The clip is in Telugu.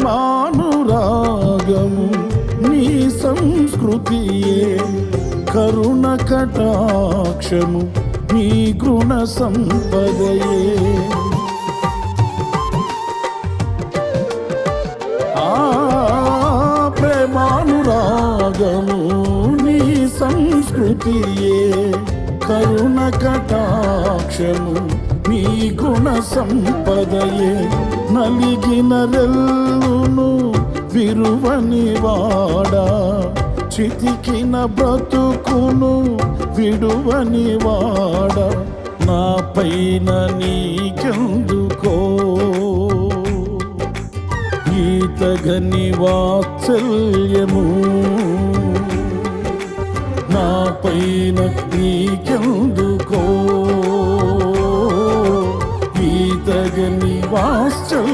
ప్రేమానురాగము నీ సంస్కృతియే కరుణ కటాక్షము నీ గుణ సంపదయే. ప్రేమానురాగము నీ సంస్కృతియే కరుణ కటాక్షము నీ గుణ సంపదయే నలిగిన రెల్లును విరువని వాడా చితికిన బ్రతుకును విడువని వాడా నా పైన నీకెందుకో? ఈతగని వాత్సల్యము నా పైన నీకెందుకో? വാസൽ